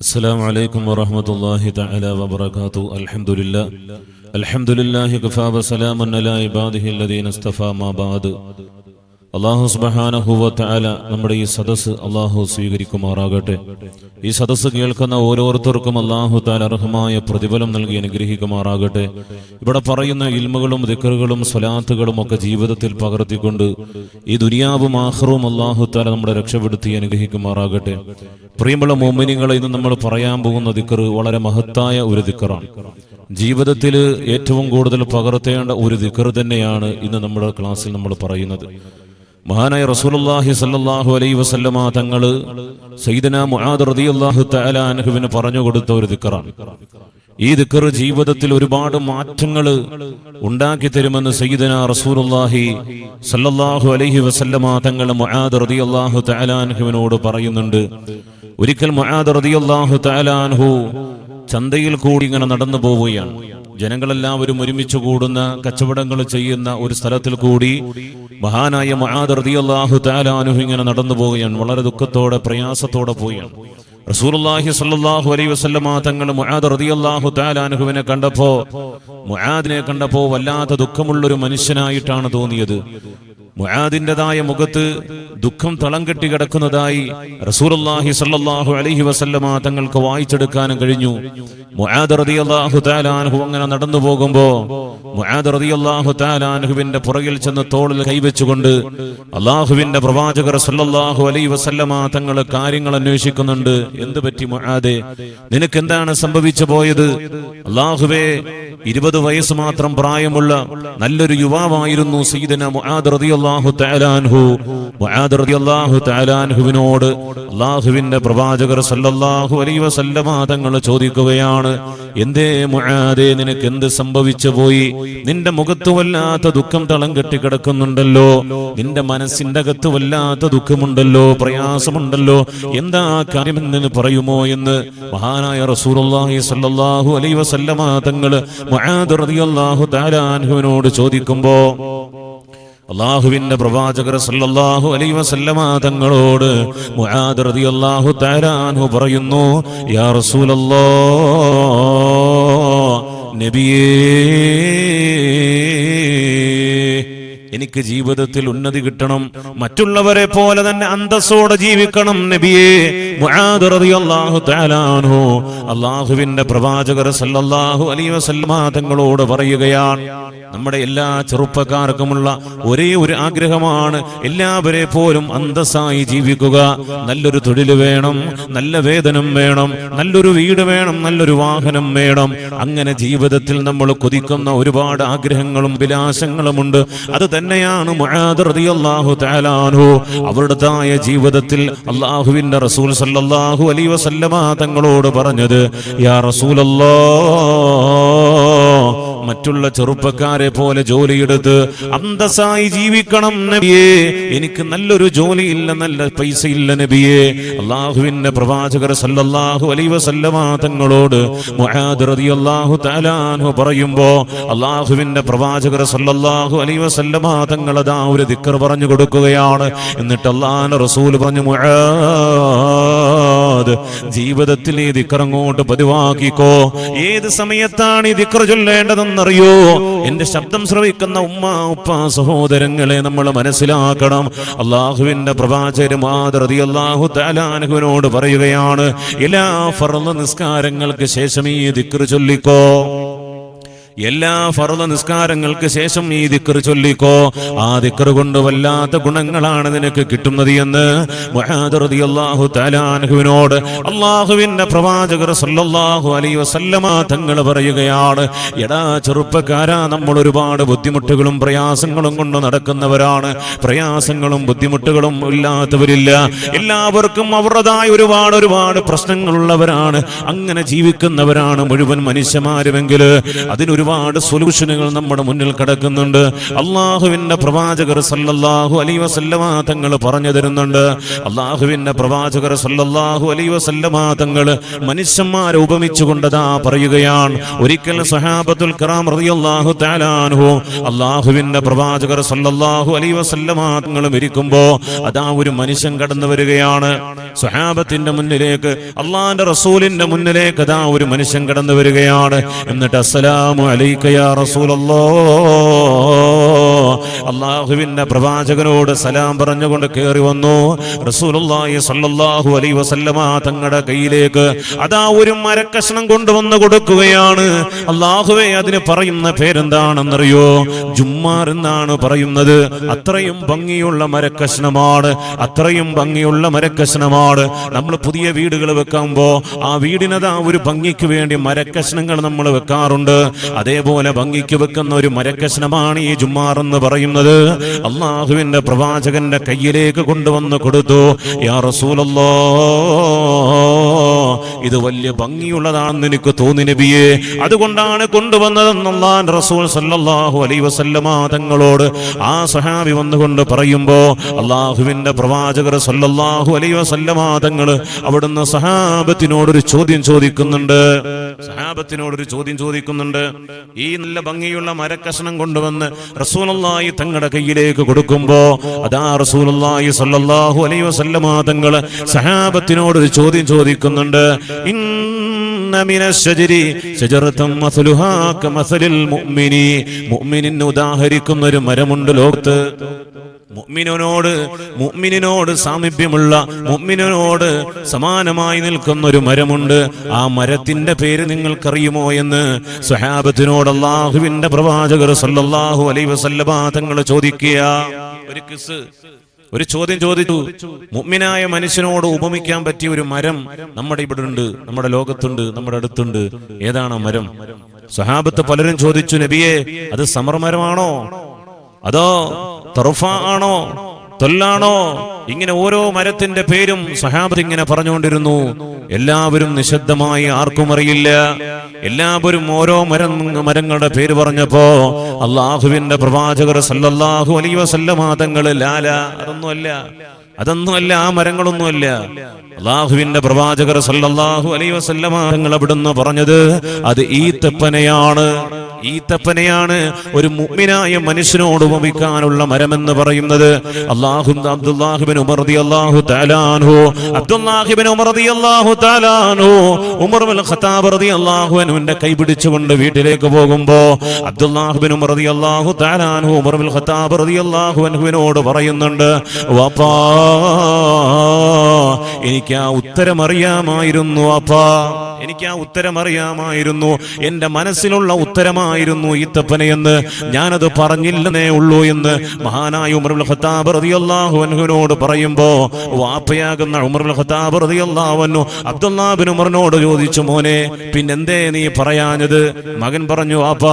السلام عليكم ورحمة الله تعالى وبركاته الحمد لله الحمد لله كفى وسلام على عباده الذين اصطفى ما بعد അള്ളാഹു സുബഹാനഹുവല നമ്മുടെ ഈ സദസ്സ് അള്ളാഹു സ്വീകരിക്കുമാറാകട്ടെ ഈ സദസ്സ് കേൾക്കുന്ന ഓരോരുത്തർക്കും അള്ളാഹു താൽ അർഹമായ പ്രതിഫലം നൽകി അനുഗ്രഹിക്കുമാറാകട്ടെ ഇവിടെ പറയുന്ന ഇൽമുകളും ദിക്കറുകളും സ്വലാത്തുകളും ഒക്കെ ജീവിതത്തിൽ പകർത്തിക്കൊണ്ട് ഈ ദുനിയാവും ആഹ്റവും അള്ളാഹു താല നമ്മുടെ രക്ഷപ്പെടുത്തി അനുഗ്രഹിക്കുമാറാകട്ടെ പ്രിയമുള്ള മോമിനിങ്ങളെ ഇന്ന് നമ്മൾ പറയാൻ പോകുന്ന ദിക്കറ് വളരെ മഹത്തായ ഒരു ദിക്കറാണ്. ജീവിതത്തിൽ ഏറ്റവും കൂടുതൽ പകർത്തേണ്ട ഒരു ദിക്കർ തന്നെയാണ് ഇന്ന് നമ്മുടെ ക്ലാസ്സിൽ നമ്മൾ പറയുന്നത്. മഹാനായ റസൂലുള്ളാഹി സല്ലല്ലാഹു അലൈഹി വസല്ലമ തങ്ങൾ സൈദന മുആദ് റളിയല്ലാഹു തആല അൻഹുവിന് പറഞ്ഞു കൊടുത്ത ഒരു ദിക്കറാണ്. ഈ ദിക്ർ ജീവിതത്തിൽ ഒരുപാട് മാറ്റങ്ങൾ ഉണ്ടാക്കി തരുമെന്ന് സയ്യിദന റസൂലുള്ളാഹി സല്ലല്ലാഹു അലൈഹി വസല്ലമ തങ്ങൾ മുആദ് റളിയല്ലാഹു തആല അൻഹുവിനോട് പറയുന്നുണ്ട്. ഒരിക്കൽ തആല അൻഹു ചന്തയിൽ കൂടി ഇങ്ങനെ നടന്നു പോവുകയാണ്. ജനങ്ങളെല്ലാവരും ഒരുമിച്ച് കൂടുന്ന കച്ചവടങ്ങൾ ചെയ്യുന്ന ഒരു സ്ഥലത്തിൽ കൂടി മഹാനായ മഹാദർദിയല്ലാഹു താലാനുഹു ഇങ്ങനെ നടന്നു പോവുകയാണ്. വളരെ ദുഃഖത്തോടെ പ്രയാസത്തോടെ പോവുകയാണ്. റസൂലുള്ളാഹി സ്വല്ലല്ലാഹു അലൈഹി വസല്ലമ തങ്ങൾ മുആദ് റളിയല്ലാഹു തആലാനുഹുവിനെ കണ്ടപ്പോ മുആദിനെ കണ്ടപ്പോ വല്ലാത്ത ദുഃഖമുള്ളൊരു മനുഷ്യനായിട്ടാണ് തോന്നിയത്. മുആദിന്റെതായ മുഖത്ത് ദുഃഖം തളം കെട്ടി കിടക്കുന്നതായി റസൂലുള്ളാഹി സ്വല്ലല്ലാഹു അലൈഹി വസല്ലമ തങ്ങൾക്ക് വായിച്ചെടുക്കാനും കഴിഞ്ഞു. മുആദ് റളിയല്ലാഹു തആലാൻഹു അങ്ങനെ നടന്നു പോകുമ്പോ മുആദ് റളിയല്ലാഹു തആലാൻഹുവിന്റെ പുറകിൽ ചെന്ന് തോളിൽ കൈവച്ചുകൊണ്ട് അള്ളാഹുവിന്റെ പ്രവാചകർ സ്വല്ലല്ലാഹു അലൈഹി വസല്ലമ തങ്ങൾ കാര്യങ്ങൾ അന്വേഷിക്കുന്നുണ്ട്. എന്ത് പറ്റി മുആദെ? നിനക്ക് എന്താണ് സംഭവിച്ചു പോയത്? അള്ളാഹുവേ ഇരുപത് വയസ്സ് മാത്രം പ്രായമുള്ള നല്ലൊരു യുവാവായിരുന്നു സയ്യിദന മുആദ് റളിയല്ലാഹു തആലാൻഹു മുആദ് റളിയല്ലാഹു തആലാൻഹുവിനോട് അള്ളാഹുവിന്റെ പ്രവാചകർ സല്ലല്ലാഹു അലൈഹി വസല്ലമ തങ്ങൾ ചോദിക്കുകയാണ് എന്തേ മുആദേ നിനക്ക് എന്ത് സംഭവിച്ചു പോയി? നിന്റെ മുഖത്ത് വല്ലാത്ത ദുഃഖം തളം കെട്ടി കിടക്കുന്നുണ്ടല്ലോ നിന്റെ മനസ്സിന്റെ അകത്ത് വല്ലാത്ത ദുഃഖമുണ്ടല്ലോ പ്രയാസമുണ്ടല്ലോ എന്താ കാര്യമെന്ന് പറയുമോ എന്ന്? മഹാനായ റസൂലുള്ളാഹി സല്ലല്ലാഹു അലൈഹി വസല്ലമ തങ്ങൾ മുആദ് റളിയല്ലാഹു തആല അൻഹുവിനോട് ചോദിക്കുമ്പോ അള്ളാഹുവിന്റെ പ്രവാചകർ സല്ലല്ലാഹു അലൈഹി വസല്ലമ തങ്ങളോട് മുആദ് റളിയല്ലാഹു തആല അൻഹു പറയുന്നു യാ റസൂലല്ലാഹ് നബിയേ എനിക്ക് ജീവിതത്തിൽ ഉന്നതി കിട്ടണം. മറ്റുള്ളവരെ പോലെ തന്നെ അന്തസ്സോടെ ജീവിക്കണം നബിയെ. അള്ളാഹുവിന്റെ പ്രവാചകർ സല്ലല്ലാഹു അലൈഹി വസല്ലമ തങ്ങളോട് പറയുകയാണ് നമ്മുടെ എല്ലാ ചെറുപ്പക്കാർക്കുമുള്ള ഒരേ ഒരു ആഗ്രഹമാണ് എല്ലാവരെ പോലും അന്തസ്സായി ജീവിക്കുക. നല്ലൊരു തൊഴിൽ വേണം നല്ല വേതനം വേണം നല്ലൊരു വീട് വേണം നല്ലൊരു വാഹനം വേണം. അങ്ങനെ ജീവിതത്തിൽ നമ്മൾ കൊതിക്കുന്ന ഒരുപാട് ആഗ്രഹങ്ങളും വിലാസങ്ങളുമുണ്ട്. അത് തന്നെയാണ് തആല അൻഹു. അവരുടേതായ ജീവിതത്തിൽ അള്ളാഹുവിന്റെ റസൂൽ സല്ലല്ലാഹു അലൈഹി വസല്ലമ തങ്ങളോട് പറഞ്ഞത് യാ റസൂലല്ലാഹ് മറ്റുള്ള ചെറുപ്പക്കാരെ പോലെ ജോലിയെടുത്ത് അന്തസ്സായി ജീവിക്കണം നബിയേ. എനിക്ക് നല്ലൊരു ജോലിയില്ല നല്ല പൈസ ഇല്ല നബിയേ. അള്ളാഹുവിന്റെ പ്രവാചകർ സല്ലല്ലാഹു അലൈഹി വസല്ലമ തങ്ങളോട് റളിയല്ലാഹു പറയുമ്പോ അള്ളാഹുവിന്റെ പ്രവാചകർ സല്ലല്ലാഹു അലൈഹി വസല്ലമ തങ്ങൾ അതാ ഒരു ദിക്കർ പറഞ്ഞു കൊടുക്കുകയാണ്. എന്നിട്ട് അള്ളാഹുവിന്റെ റസൂൽ പറഞ്ഞു മുആദ് ജീവിതത്തിൽ ഈ ദിക്ർ അങ്ങോട്ട് പതിവാക്കിക്കോ. ഏത് സമയത്താണ് ഈ ദിക്കർ ചൊല്ലേണ്ടതെന്നറിയോ? എന്റെ ശബ്ദം ശ്രവിക്കുന്ന ഉമ്മ ഉപ്പ സഹോദരങ്ങളെ നമ്മൾ മനസ്സിലാക്കണം. അള്ളാഹുവിന്റെ പ്രവാചകരും മാതൃതി അള്ളാഹു താലാനുഹുവിനോട് പറയുകയാണ് എല്ലാ ഫർൾ നിസ്കാരങ്ങൾക്ക് ശേഷം ഈ ദിക്ർ ചൊല്ലിക്കോ. എല്ലാ ഫർദ നിസ്കാരങ്ങൾക്ക് ശേഷം ഈ ദിക്കർ ചൊല്ലിക്കോ. ആ ദിക്കർ കൊണ്ട് വല്ലാത്ത ഗുണങ്ങളാണ് നിനക്ക് കിട്ടുന്നത് എന്ന് അള്ളാഹു അൻഹുവിനോട് അള്ളാഹുവിന്റെ പ്രവാചകർ സല്ലല്ലാഹു അലൈഹി വസല്ലമ തങ്ങൾ പറയുകയാണ്. എടാ ചെറുപ്പക്കാരാ നമ്മൾ ഒരുപാട് ബുദ്ധിമുട്ടുകളും പ്രയാസങ്ങളും കൊണ്ട് നടക്കുന്നവരാണ്. പ്രയാസങ്ങളും ബുദ്ധിമുട്ടുകളും ഇല്ലാത്തവരില്ല. എല്ലാവർക്കും അവരുടേതായ ഒരുപാട് ഒരുപാട് പ്രശ്നങ്ങളുള്ളവരാണ്. അങ്ങനെ ജീവിക്കുന്നവരാണ് മുഴുവൻ മനുഷ്യന്മാരുമെങ്കിൽ അതിനൊരു ഒരുപാട് സൊല്യൂഷനുകൾ നമ്മുടെ മുന്നിൽ കിടക്കുന്നുണ്ട്. അള്ളാഹുവിന്റെ പ്രവാചകർ സല്ലല്ലാഹു അലൈ വസല്ലമ തങ്ങൾ പറഞ്ഞു തരുന്നുണ്ട്. അള്ളാഹുവിന്റെ പ്രവാചകർ സല്ലല്ലാഹു അലൈ വസല്ലമ തങ്ങൾ മനുഷ്യന്മാരെ ഉപമിച്ചുകൊണ്ടതാ പറയുകയാണ്. ഒരിക്കൽ സഹാബത്തുൽ കറാം റളിയല്ലാഹു തആല അൻഹു അള്ളാഹുവിന്റെ പ്രവാചകർ സല്ലല്ലാഹു അലൈ വസല്ലമ തങ്ങൾ ഇരിക്കുമ്പോ അതാ ഒരു മനുഷ്യൻ കടന്നു വരികയാണ്. സ്വഹാബത്തിന്റെ മുന്നിലേക്ക് അള്ളാന്റെ റസൂലിന്റെ മുന്നിലേക്ക് അതാ ഒരു മനുഷ്യൻ കടന്നു വരികയാണ്. എന്നിട്ട് അസ്സലാമു അലൈക്കയാ റസൂലല്ലോ. അള്ളാഹുവിന്റെ പ്രവാചകനോട് സലാം പറഞ്ഞുകൊണ്ട് കയറി വന്നു. റസൂലുള്ളാഹി അലൈഹി വസല്ലമ തങ്ങളുടെ കയ്യിലേക്ക് അതാ ഒരു മരക്കഷ്ണം കൊണ്ടുവന്ന് കൊടുക്കുകയാണ്. അള്ളാഹുവെ അതിന് പറയുന്ന പേരെന്താണെന്നറിയോ? ജുമ്മാർ എന്നാണ് പറയുന്നത്. അത്രയും ഭംഗിയുള്ള മരക്കഷ്ണമാണ്. അത്രയും ഭംഗിയുള്ള മരക്കഷ്ണമാണ്. നമ്മൾ പുതിയ വീടുകൾ വെക്കുമ്പോ ആ വീടിനതാ ഒരു ഭംഗിക്ക് വേണ്ടി മരക്കഷ്ണങ്ങൾ നമ്മൾ വെക്കാറുണ്ട്. അതേപോലെ ഭംഗിക്ക് വെക്കുന്ന ഒരു മരക്കഷ്ണമാണ് ഈ ജുമ്മാർ എന്ന് പറയുന്നത്. അള്ളാഹുവിന്റെ പ്രവാചകന്റെ കയ്യിലേക്ക് കൊണ്ടുവന്ന് കൊടുത്തു. യാ റസൂലല്ലോ ഇത് വലിയ ഭംഗിയുള്ളതാണെന്ന് എനിക്ക് തോന്നി നബിയെ. അതുകൊണ്ടാണ് കൊണ്ടുവന്നതെന്ന് റസൂൽ സല്ലാഹു അലൈ വസല്ലമ തങ്ങളോട് ആ സഹാബി വന്നുകൊണ്ട് പറയുമ്പോ അള്ളാഹുവിന്റെ പ്രവാചകർ സല്ലാഹു അലൈ വസല്ലമ തങ്ങൾ അവിടുന്ന് സഹാബത്തിനോടൊരു ചോദ്യം ചോദിക്കുന്നുണ്ട്. സഹാബത്തിനോടൊരു ചോദ്യം ചോദിക്കുന്നുണ്ട്. ഈ നല്ല ഭംഗിയുള്ള മരക്കഷണം കൊണ്ടുവന്ന് റസൂലുള്ളാഹി തങ്ങളുടെ കയ്യിലേക്ക് കൊടുക്കുമ്പോ അതാ റസൂലുള്ളാഹി സല്ലല്ലാഹു അലൈഹി വസല്ലമ സഹാബത്തിനോട് സഹാബത്തിനോടൊരു ചോദ്യം ചോദിക്കുന്നുണ്ട്. ഉദാഹരിക്കുന്ന ഒരു മരമുണ്ട് ലോകത്ത്. മുഅ്മിനോട് മുഅ്മിനോട് സാമീപ്യമുള്ള മുഅ്മിനോട് സമാനമായി നിൽക്കുന്ന ഒരു മരമുണ്ട്. ആ മരത്തിന്റെ പേര് നിങ്ങൾക്കറിയുമോ എന്ന് സ്വഹാബത്തിനോട് അള്ളാഹുവിന്റെ പ്രവാചകർ സല്ലല്ലാഹു അലൈഹി വസല്ലമ തങ്ങൾ ചോദിക്കുക. ഒരു കിസ് ഒരു ചോദ്യം ചോദിച്ചു. മുഅ്മിനായ മനുഷ്യനോട് ഉപമിക്കാൻ പറ്റിയ ഒരു മരം നമ്മുടെ ഇവിടെ ഉണ്ട് നമ്മുടെ ലോകത്തുണ്ട് നമ്മുടെ അടുത്തുണ്ട്. ഏതാണ് ആ മരം? സ്വഹാബത്ത് പലരും ചോദിച്ചു നബിയെ അത് സമർ മരമാണോ? അതോ തറുഫ ആണോ തൊല്ലാണോ? ഇങ്ങനെ ഓരോ മരത്തിന്റെ പേരും സഹാബത്ത് ഇങ്ങനെ പറഞ്ഞുകൊണ്ടിരുന്നു. എല്ലാവരും നിശബ്ദമായി ആർക്കും അറിയില്ല. എല്ലാവരും ഓരോ മരം മരങ്ങളുടെ പേര് പറഞ്ഞപ്പോ അള്ളാഹുവിന്റെ പ്രവാചകർ സല്ലല്ലാഹു അലൈഹി വസല്ലമ തങ്ങൾ ലാല അതൊന്നുമല്ല. അതൊന്നുമല്ല ആ മരങ്ങളൊന്നുമല്ല. അള്ളാഹുവിന്റെ പ്രവാചകർ സല്ലല്ലാഹു അലൈഹി വസല്ലമ തങ്ങൾ അവിടുന്ന് പറഞ്ഞത് അത് ഈത്തപ്പനയാണ്. ഈത്തപ്പനയാണ് ഒരു മുഅ്മിനായ മനുഷ്യനോട് ഉപമിക്കാനുള്ള മരമെന്ന് പറയുന്നത്. അള്ളാഹു അബ്ദുല്ലാഹിബിൻ ഉമർ കൈ പിടിച്ചുകൊണ്ട് വീട്ടിലേക്ക് പോകുമ്പോ അബ്ദുല്ലാഹിബിൻ ഉമർ പറയുന്നുണ്ട് എനിക്ക് ആ ഉത്തരം അറിയാമായിരുന്നു അപ്പാ എനിക്ക് ആ ഉത്തരം അറിയാമായിരുന്നു. എന്റെ മനസ്സിലുള്ള ഉത്തരമായിരുന്നു ഈത്തപ്പനയെന്ന് ഞാനത് പറഞ്ഞില്ലെന്നേ ഉള്ളൂ എന്ന്. മഹാനായ ഉമർ ഖത്താബ് റളിയല്ലാഹു അൻഹുനോട് പറയുമ്പോ വാപ്പയാകുന്ന ഉമർ ഖത്താബ് റളിയല്ലാഹു അൻഹു അബ്ദുല്ലാ ബിൻ ഉമറിനോട് ചോദിച്ചു മോനെ പിന്നെന്തേ നീ പറയാഞ്ഞത്? മകൻ പറഞ്ഞു വാപ്പ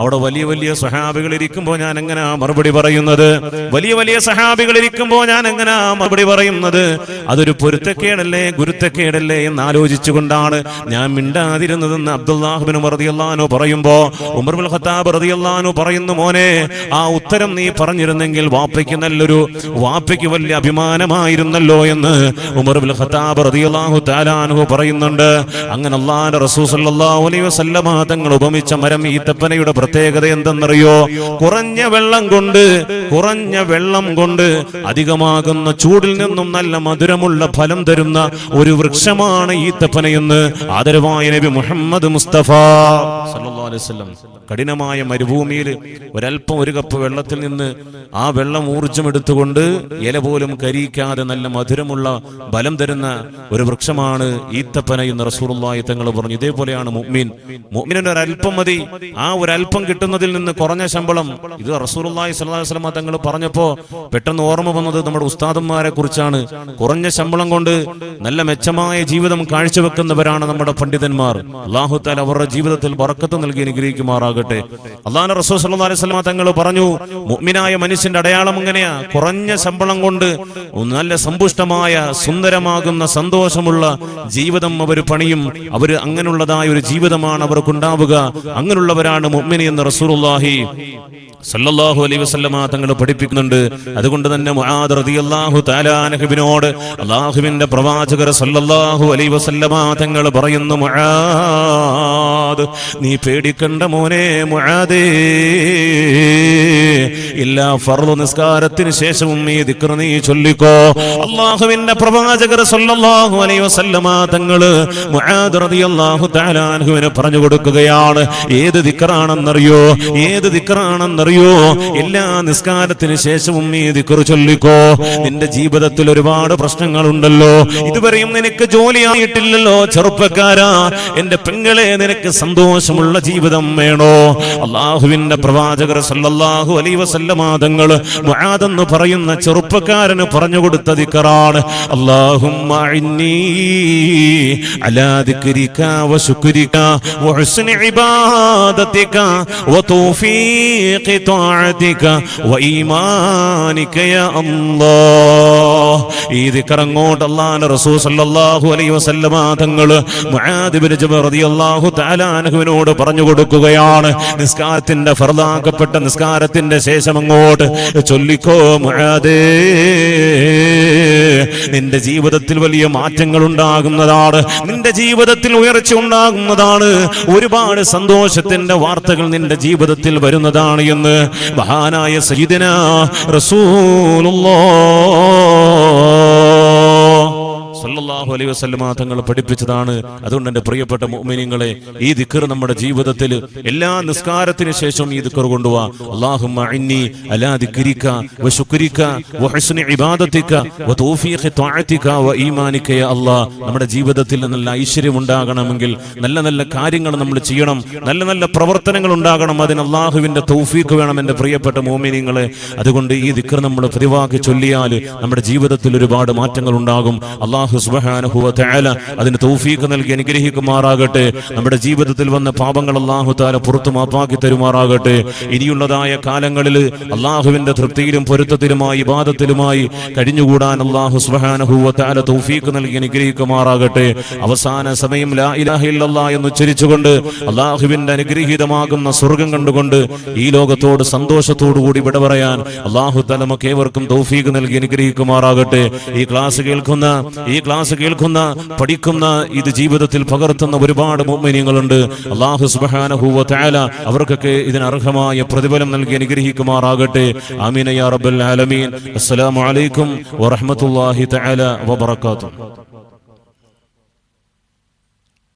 അവിടെ വലിയ വലിയ സഹാബികൾ ഇരിക്കുമ്പോ ഞാൻ എങ്ങനെയാ മറുപടി പറയുന്നത്? വലിയ വലിയ സഹാബികൾ ഇരിക്കുമ്പോ ഞാൻ എങ്ങനെയാ മറുപടി പറയുന്നത്? അതൊരു പൊരുത്തക്കേടല്ലേ ഗുരുത്തക്കേടല്ലേ എന്ന് ആലോചിച്ചുകൊണ്ടാണ് ഞാൻ മിണ്ടാതിരുന്നതെന്ന് അബ്ദുല്ലാഹുബിൻ റളിയല്ലാഹു പറയുമ്പോ ഉമർ ബിൻ ഖത്താബ് റതിയല്ലാനോ പറയുന്നു മോനെ ആ ഉത്തരം നീ പറഞ്ഞിരുന്നെങ്കിൽ വാപ്പയ്ക്ക് നല്ലൊരു വാപ്പയ്ക്ക് വലിയ അഭിമാനമായിരുന്നല്ലോ എന്ന് ഉമർ ബിൻ ഖത്താബ് റതിയല്ലാഹു താലാനുഹു പറയുന്നുണ്ട്. അങ്ങനെ അള്ളാഹുവിന്റെ റസൂൽ സല്ലല്ലാഹു അലൈഹി വസല്ലമ തങ്ങൾ ഉപമിച്ച മരം ഈത്തപ്പനയുടെ പ്രത്യേകത എന്തെന്നറിയോ? കുറഞ്ഞ വെള്ളം കൊണ്ട് കുറഞ്ഞ വെള്ളം കൊണ്ട് അധികമാകുന്ന ചൂടിൽ നിന്നും നല്ല മധുരമുള്ള ഫലം തരുന്ന ഒരു വൃക്ഷമാണ് ഈ ഈത്തപ്പനയെന്ന് ആദരവായ നബി മുഹമ്മദ് മുസ്തഫ. സല്ലല്ലാഹു അലൈഹി വസല്ലം. കഠിനമായ മരുഭൂമിയിൽ ഒരല്പം ഒരു കപ്പ് വെള്ളത്തിൽ നിന്ന് ആ വെള്ളം ഊർജം എടുത്തുകൊണ്ട് ഇല പോലും കരിയിക്കാതെ നല്ല മധുരമുള്ള ബലം തരുന്ന ഒരു വൃക്ഷമാണ് ഈത്തപ്പന എന്ന് റസൂറുള്ളായി തങ്ങൾ പറഞ്ഞു. ഇതേപോലെയാണ് മുഅ്മിൻ. മുഅ്മിനിന് ഒരല്പം മതി. ആ ഒരു അല്പം കിട്ടുന്നതിൽ നിന്ന് കുറഞ്ഞ ശമ്പളം. ഇത് റസൂറുള്ളാഹി സ്വല്ലല്ലാഹു അലൈഹി വസല്ലം തങ്ങൾ പറഞ്ഞപ്പോൾ പെട്ടെന്ന് ഓർമ്മ വന്നത് നമ്മുടെ ഉസ്താദന്മാരെ കുറിച്ചാണ്. കുറഞ്ഞ ശമ്പളം കൊണ്ട് നല്ല മെച്ചമായ ജീവിതം കാഴ്ചവെക്കുന്നവരാണ് നമ്മുടെ പണ്ഡിതന്മാർ. അള്ളാഹു താല അവരുടെ ജീവിതത്തിൽ വറക്കത്ത് നൽകി അനുഗ്രഹിക്കുമാറാകട്ടെ. അള്ളാഹു റസൂൽ സല്ലല്ലാഹു അലൈഹി വസല്ലം തങ്ങൾ പറഞ്ഞു മുഅ്മിനായ മനുഷ്യന്റെ അടയാളം എങ്ങനെയാ? കുറഞ്ഞ ശമ്പളം കൊണ്ട് നല്ല സമ്പുഷ്ടമായ സുന്ദരമാകുന്ന സന്തോഷമുള്ള ജീവിതം അവർ പണിയും. അവർ അങ്ങനെയുള്ളതായ ഒരു ജീവിതമാണ് അവർക്കുണ്ടാവുക. അങ്ങനെയുള്ളവരാണ് മുഅ്മിനി എന്ന് റസൂലുള്ളാഹി സല്ലല്ലാഹു അലൈഹി വസല്ലം തങ്ങൾ പഠിപ്പിക്കുന്നുണ്ട്. അതുകൊണ്ട് തന്നെ മുആദ് റളിയല്ലാഹു തആല അൻഹുവിനോട് അള്ളാഹുവിന്റെ പ്രവാചകർ സല്ലല്ലാഹു അലൈഹി വസല്ലം തങ്ങൾ പറയുന്നു മുആദ് നീ പേടിക്കണ്ട മോനെ മുആദേ എല്ലാ ഫർളു നിസ്കാരത്തിന് ശേഷവും ഈ ദിക്ർ നീ ചൊല്ലിക്കോ. അള്ളാഹുവിന്റെ പ്രവാചകർ സല്ലല്ലാഹു അലൈഹി വസല്ലമ തങ്ങൾ മുആദ് റളിയല്ലാഹു തആല അൻഹുവിനെ പറഞ്ഞു കൊടുക്കുകയാണ്. ഏത് ദിക്റാണെന്നറിയോ? ഏത് ദിക്റാണെന്നറിയോ? എല്ലാ നിസ്കാരത്തിന് ശേഷവും ഈ ദിക്ർ ചൊല്ലിക്കോ. നിന്റെ ജീവിതത്തിൽ ഒരുപാട് പ്രശ്നങ്ങൾ ഉണ്ടല്ലോ ഇതുവരെയും നിനക്ക് ജോലിയായിട്ടില്ലല്ലോ ചെറുപ്പക്കാരാ. എന്റെ പെങ്ങളെ നിനക്ക് സന്തോഷമുള്ള ജീവിതം വേണോ? അള്ളാഹുവിന്റെ പ്രവാചകർ സല്ലല്ലാഹു അലൈ വസല്ലമാതങ്ങൾ മുആദെന്ന് പറയുന്ന ചെറുപ്പക്കാരന് പറഞ്ഞു കൊടുത്ത ദിക്കറാണ്. അല്ലാഹുമ്മ ഇന്നി യാ അല്ലാഹ്. ഈ അങ്ങോട്ട് റസൂൽ സല്ലല്ലാഹു അലൈഹി വസല്ലമാതങ്ങൾ മുആദ് ജബർ റളിയല്ലാഹു തആല അൻഹുവിനോട് പറഞ്ഞു കൊടുക്കുകയാണ്. നിസ്കാരത്തിന്റെ ഫർദാക്കപ്പെട്ട നിസ്കാരത്തിന്റെ ശേഷം അങ്ങോട്ട് ചൊല്ലിക്കോ മുആദേ നിന്റെ ജീവിതത്തിൽ വലിയ മാറ്റങ്ങൾ ഉണ്ടാകുന്നതാണ്. നിന്റെ ജീവിതത്തിൽ ഉയർച്ച ഉണ്ടാകുന്നതാണ്. ഒരുപാട് സന്തോഷത്തിന്റെ വാർത്തകൾ നിന്റെ ജീവിതത്തിൽ വരുന്നതാണ് എന്ന് മഹാനായ സയ്യിദന റസൂലുള്ളാഹ് സല്ലല്ലാഹു അലൈഹി വസല്ലമ തങ്ങൾ പഠിപ്പിച്ചതാണ്. അതുകൊണ്ട് എന്റെ പ്രിയപ്പെട്ട മുഅ്മിനീങ്ങളെ ഈ ദിക്ർ നമ്മുടെ ജീവിതത്തിൽ എല്ലാ നിസ്കാരത്തിനു ശേഷം ഈ ദിക്ർ കൊണ്ടുപോവാ അല്ലാഹുമ്മ ഇന്നി അലാ ദിക്രിക വ ഹുസ്നി ഇബാദതിക വ തൗഫീഖി തഅതിക വ ഈമാനിക യാ അല്ലാഹ് നമ്മുടെ ജീവിതത്തിൽ നല്ല ഐശ്വര്യം ഉണ്ടാകണമെങ്കിൽ നല്ല നല്ല കാര്യങ്ങൾ നമ്മൾ ചെയ്യണം. നല്ല നല്ല പ്രവർത്തനങ്ങൾ ഉണ്ടാകണം. അതിന് അള്ളാഹുവിന്റെ തൗഫീഖ് വേണം എന്റെ പ്രിയപ്പെട്ട മോമിനിങ്ങളെ അതുകൊണ്ട് ഈ ദിക്ർ നമ്മൾ പതിവാക്കി ചൊല്ലിയാൽ നമ്മുടെ ജീവിതത്തിൽ ഒരുപാട് മാറ്റങ്ങൾ ഉണ്ടാകും. അള്ളാഹു സുബ്ഹാനഹു തആല അതിന് തൗഫീഖ് നൽകി അനുഗ്രഹിക്കുമാറാകട്ടെ. നമ്മുടെ ജീവിതത്തിൽ വന്ന പാപങ്ങൾ അള്ളാഹു താല പുറത്തു മാപ്പാക്കി തരുമാറാകട്ടെ. ഇനിയുള്ളതായ കാലങ്ങളിൽ അള്ളാഹുവിന്റെ തൃപ്തിയിലും പൊരുത്തത്തിലുമായി ഇബാദത്തിലുമായി കഴിഞ്ഞുകൂടാൻ അള്ളാഹു തആല തൗഫീഖ് നൽകി അനുഗ്രഹിക്കുമാറാകട്ടെ. അവസാന സമയം ലാ ഇലാഹ എന്ന് ഉച്ചരിച്ചുകൊണ്ട് അള്ളാഹുവിന്റെ അനുഗ്രഹീതമാകുന്ന സ്വർഗം കണ്ടുകൊണ്ട് ഈ ലോകത്തോട് സന്തോഷത്തോടു കൂടി വിട പറയാൻ അള്ളാഹു തലമൊക്കെ ഏവർക്കും നൽകി അനുഗ്രഹിക്കുമാറാകട്ടെ. ഈ ക്ലാസ് കേൾക്കുന്ന ഈ ക്ലാസ് കേൾക്കുന്ന പഠിക്കുന്ന ഇത് ജീവിതത്തിൽ പകർത്തുന്ന ഒരുപാട് മുഅ്മിനീങ്ങളുണ്ട് അള്ളാഹു സുബ്ഹാനഹു താല അവർക്കൊക്കെ ഇതിന് അർഹമായ പ്രതിഫലം നൽകി അനുഗ്രഹിക്കുമാറാകട്ടെ. ആമീന യാ റബ്ബൽ ആലമീൻ. അസ്സലാമു അലൈക്കും വറഹ്മത്തുള്ളാഹി തആല വബറകാതുഹു